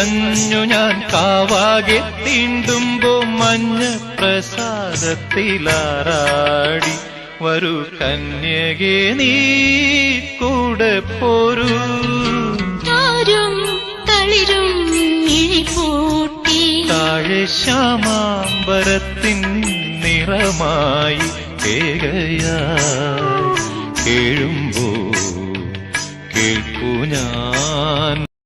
തുള്ളിയുറഞ്ഞു ഞാൻ കാവാകെ തീണ്ടുമ്പോ മഞ്ഞ പ്രസാദത്തിലാറാടി. വരൂ കന്യകെ നീ കൂടെ പോരൂ. തളിരും ഇഴിപൂട്ടി താഴെ ശ്യാമാമ്പരത്തിൻ നിറമായി കേകയായി. കേഴുമ്പോ കേൾക്കൂ ഞാൻ.